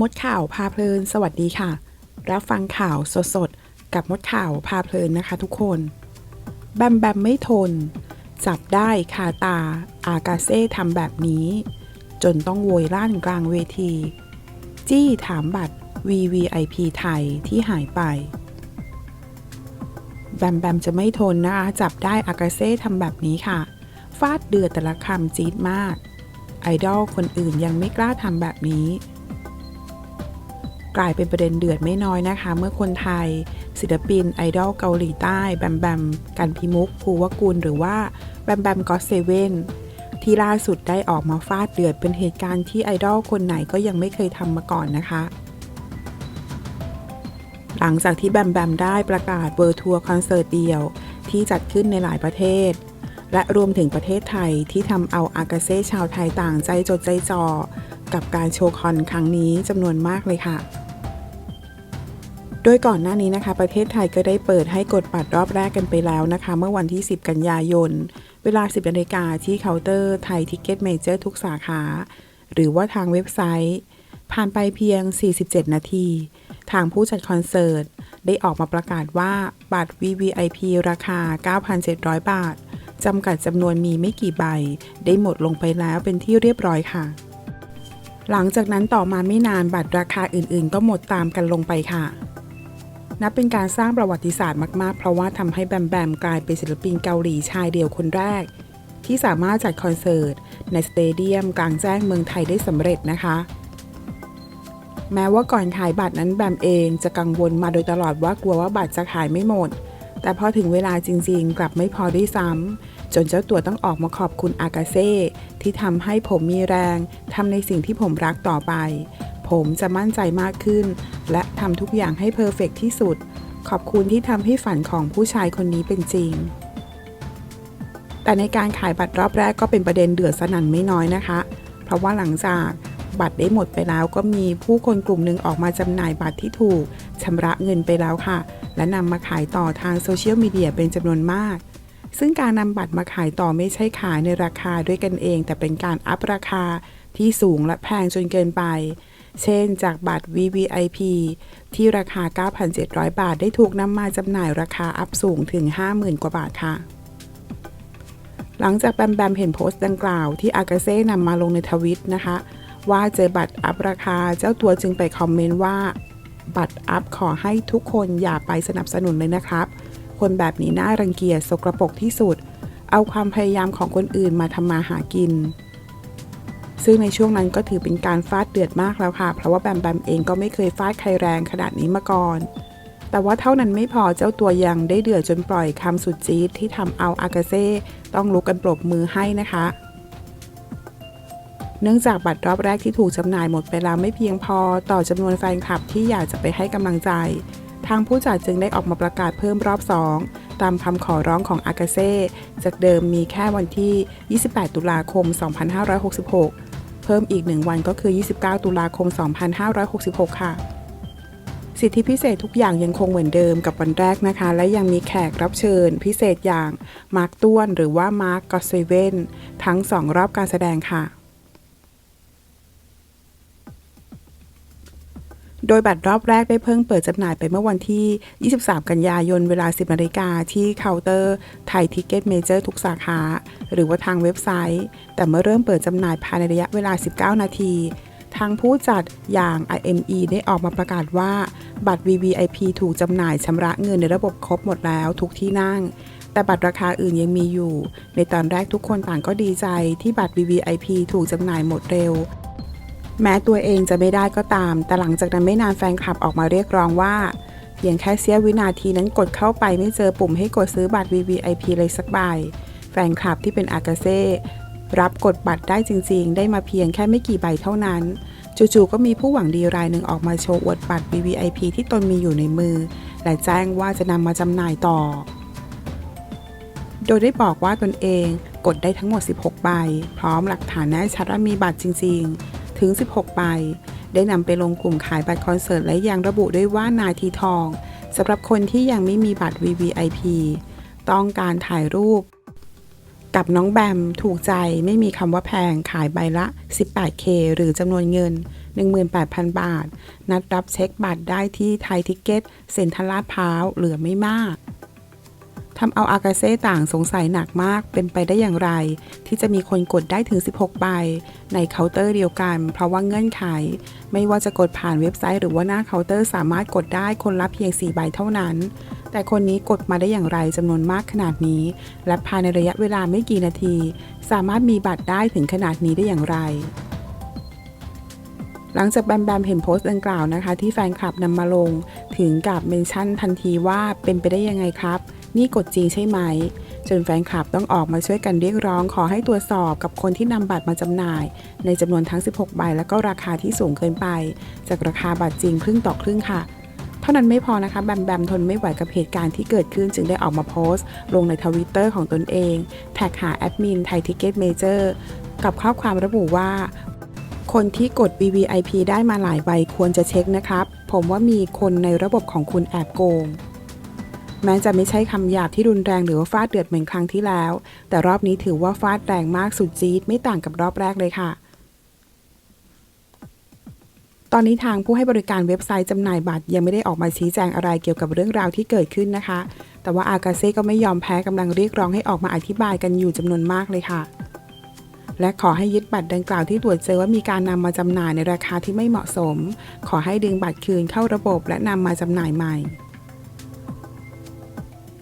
มดข่าวพาเพลิน สวัสดีค่ะ รับฟังข่าวสดๆ กับมดข่าวพาเพลินนะคะทุกคน แบมแบมไม่ทน จับได้คาตา อากาเซ่ทำแบบนี้ จนต้องโวยลั่นกลางเวที จี้ถามบัตร VVIP ไทยที่หายไป แบมแบมจะไม่ทนนะคะ จับได้อากาเซ่ทำแบบนี้ค่ะ ฟาดเดือดแต่ละคำจี๊ดมาก ไอดอลคนอื่นยังไม่กล้าทำแบบนี้ กลายเป็นประเด็นเดือดไม่น้อยนะคะ เมื่อคนไทย ศิลปินไอดอลเกาหลีใต้ แบมแบม กันพิมุกภูวกุลหรือว่าแบมแบมก็เซเว่นที่ล่าสุดได้ออกมาฟาดเดือดเป็นเหตุการณ์ที่ไอดอลคนไหนก็ยังไม่เคยทำมาก่อนนะคะ หลังจากที่แบมแบมได้ประกาศเบอร์ทัวร์คอนเสิร์ตเดียว ที่จัดขึ้นในหลายประเทศ และรวมถึงประเทศไทยที่ทำเอาอากาเซ่ชาวไทยต่างใจจดใจจ่อกับการโชว์คอนครั้งนี้จำนวนมากเลยค่ะ ดยก่อนหน้านี้นะคะ ประเทศไทยก็ได้เปิดให้กดบัตรรอบแรกกันไปแล้วนะคะ เมื่อวันที่ 10 กันยายน เวลา 10นาฬิกาที่เคาน์เตอร์ไทยทิกเก็ตเมเจอร์ทุกสาขา หรือว่าทางเว็บไซต์ ผ่านไปเพียง 47 นาที ทางผู้จัดคอนเสิร์ต ได้ออกมาประกาศว่าบัตร VVIP ราคา 9,700 บาทจำกัดจำนวนมีไม่กี่ใบ ได้หมดลงไปแล้วเป็นที่เรียบร้อยค่ะ หลังจากนั้นต่อมาไม่นานบัตรราคาอื่นๆ ก็หมดตามกันลงไปค่ะ นับเป็นการสร้างประวัติศาสตร์มากๆ เพราะว่าทำให้แบมแบมกลายเป็นศิลปินเกาหลีชายเดียวคนแรก ที่สามารถจัดคอนเสิร์ต ในสเตเดียมกลางแจ้งเมืองไทยได้สำเร็จนะคะแม้ว่าก่อนขายบัตรนั้นแบมเองจะกังวลมาโดยตลอดว่ากลัวว่าบัตรจะขายไม่หมด แต่พอถึงเวลาจริงๆ กลับไม่พอด้วยซ้ำ จนเจ้าตัวต้องออกมาขอบคุณอากาเซ่ที่ทำให้ผมมีแรงทำในสิ่งที่ผมรักต่อไป ผมจะมั่นใจมากขึ้น และทำทุกอย่างให้เพอร์เฟกที่สุด ขอบคุณที่ทำให้ฝันของผู้ชายคนนี้เป็นจริง แต่ในการขายบัตรรอบแรกก็เป็นประเด็นเดือดสนั่นไม่น้อยนะคะ เพราะว่าหลังจากบัตรได้หมดไปแล้วก็มีผู้คนกลุ่มหนึ่งออกมาจำหน่ายบัตรที่ถูกชำระเงินไปแล้วค่ะ และนำมาขายต่อทางโซเชียลมีเดียเป็นจำนวนมาก ซึ่งการนำบัตรมาขายต่อไม่ใช่ขายในราคาด้วยกันเอง แต่เป็นการอัพราคาที่สูงและแพงจนเกินไป เช่น จากบัตร VVIP ที่ราคา 9,700 บาท ได้ถูกนำมาจำหน่ายราคาอัพสูงถึง 50,000 กว่าบาทค่ะ หลังจากแบมแบมเห็นโพสต์ดังกล่าวที่อากาเซ่นำมาลงในทวิตนะคะ ว่าเจอบัตรอัพราคาเจ้าตัวจึงไปคอมเมนต์ว่า บัตรอัพขอให้ทุกคนอย่าไปสนับสนุนเลยนะครับ คนแบบนี้น่ารังเกียจสกรปรกที่สุด เอาความพยายามของคนอื่นมาทำมาหากิน ซึ่งในช่วงนั้นก็ถือเป็นการฟาดเดือดมากแล้วค่ะ เพราะว่าแบมแบมเองก็ไม่เคยฟาดใครแรงขนาดนี้มาก่อน แต่ว่าเท่านั้นไม่พอเจ้าตัวยังได้เดือดจนปล่อยคำสุดจี๊ดที่ทำเอาอากาเซ่ต้องลุกกันปรบมือให้นะคะ เนื่องจากบัตรรอบแรกที่ถูกจำหน่ายหมดไปแล้วไม่เพียงพอต่อจำนวนแฟนคลับที่อยากจะไปให้กำลังใจ ทางผู้จัดจึงได้ออกมาประกาศเพิ่มรอบ2ตามคำขอร้องของอากาเซ่จากเดิมมีแค่วันที่ 28 ตุลาคม 2566 เพิ่มอีก 1 วันก็คือ 29 ตุลาคม 2566 ค่ะ สิทธิพิเศษทุกอย่างยังคงเหมือนเดิมกับวันแรกนะคะ และยังมีแขกรับเชิญพิเศษอย่างมาร์กต้วนหรือว่ามาร์กกอสเซเว่นทั้ง 2 รอบการแสดงค่ะ โดยบัตรรอบแรกได้เพิ่งเปิดจำหน่ายไปเมื่อวันที่ 23 กันยายนเวลา 10นาฬิกาที่เคาน์เตอร์ไทยทิกเก็ตเมเจอร์ทุกสาขา หรือว่าทางเว็บไซต์ แต่เมื่อเริ่มเปิดจำหน่ายภายในระยะเวลา 19 นาทีทางผู้จัดอย่าง IME ได้ออกมาประกาศว่า บัตร VVIP ถูกจำหน่ายชำระเงินในระบบครบหมดแล้วทุกที่นั่ง แต่บัตรราคาอื่นยังมีอยู่ ในตอนแรกทุกคนต่างก็ดีใจที่บัตร VVIP ถูกจำหน่ายหมดเร็ว แม้ตัวเองจะไม่ได้ก็ตาม แต่หลังจากนั้นไม่นานแฟนคลับออกมาเรียกร้องว่าเพียงแค่เสี้ยววินาทีนั้นกดเข้าไปไม่เจอปุ่มให้กดซื้อบัตร VVIP เลยสักใบ แฟนคลับที่เป็นอากาเซ่รับกดบัตรได้จริง ๆ ได้มาเพียงแค่ไม่กี่ใบเท่านั้น จู่ๆก็มีผู้หวังดีรายหนึ่งออกมาโชว์อวดบัตร VVIP ที่ตนมีอยู่ในมือ และแจ้งว่าจะนำมาจำหน่ายต่อ โดยได้บอกว่าตนเองกดได้ทั้งหมด 16 ใบ พร้อมหลักฐานแน่ชัดว่ามีบัตรจริง ๆ ถึง 16 ใบ ได้นำไปลงกลุ่มขายบัตรคอนเสิร์ตและยังระบุด้วยว่านายทีทองสำหรับคนที่ยังไม่มีบัตร VVIP ต้องการถ่ายรูป กับน้องแบมถูกใจไม่มีคำว่าแพงขายใบละ 18K หรือจำนวนเงิน 18,000 บาท นัดรับเช็คบัตรได้ที่ไทยทิกเก็ตเซ็นทรัลลาดพร้าวเหลือไม่มาก ทำเอาอากาเซ่ต่างสงสัยหนักมากเป็นไปได้อย่างไร ที่จะมีคนกดได้ถึง 16 ใบ ในเคาน์เตอร์เดียวกัน เพราะว่าเงื่อนไข ไม่ว่าจะกดผ่านเว็บไซต์หรือว่าหน้าเคาน์เตอร์สามารถกดได้คนละเพียง 4 ใบเท่านั้น แต่คนนี้กดมาได้อย่างไรจำนวนมากขนาดนี้ และภายในระยะเวลาไม่กี่นาที สามารถมีบัตรได้ถึงขนาดนี้ได้อย่างไรหลังจากแบมแบมเห็นโพสต์ดังกล่าวนะคะ ที่แฟนคลับนำมาลง ถึงกับเมนชั่นทันทีว่าเป็นไปได้ยังไงครับ นี่กดจริงใช่ไหม จนแฟนคลับต้องออกมาช่วยกันเรียกร้อง ขอให้ตรวจสอบกับคนที่นำบัตรมาจำหน่าย ในจำนวนทั้ง 16 ใบแล้วก็ราคาที่สูงเกินไป จากราคาบัตรจริงครึ่งต่อครึ่งค่ะเท่านั้นไม่พอนะคะแบมแบมทนไม่ไหวกับเหตุการณ์ที่เกิดขึ้นจึงได้ออกมาโพสต์ ลงในทวิตเตอร์ของตนเอง แท็กหาแอดมินไทยทิเก็ตเมเจอร์กับข้อความระบุว่า คนที่กด VVIP ได้มาหลายใบควรจะเช็คนะครับ ผมว่ามีคนในระบบของคุณแอบโกง แม้จะไม่ใช่คำหยาบที่รุนแรงหรือว่าฟาดเดือดเหมือนครั้งที่แล้ว แต่รอบนี้ถือว่าฟาดแรงมากสุดจี๊ดไม่ต่างกับรอบแรกเลยค่ะ ตอนนี้ทางผู้ให้บริการเว็บไซต์จำหน่ายบัตรยังไม่ได้ออกมาชี้แจงอะไรเกี่ยวกับเรื่องราวที่เกิดขึ้นนะคะ แต่ว่าอากาเซ่ก็ไม่ยอมแพ้กำลังเรียกร้องให้ออกมาอธิบายกันอยู่จำนวนมากเลยค่ะและขอให้ยึดบัตรดังกล่าวที่ตรวจเจอว่ามีการนำมาจำหน่ายในราคาที่ไม่เหมาะสม ขอให้ดึงบัตรคืนเข้าระบบและนำมาจำหน่ายใหม่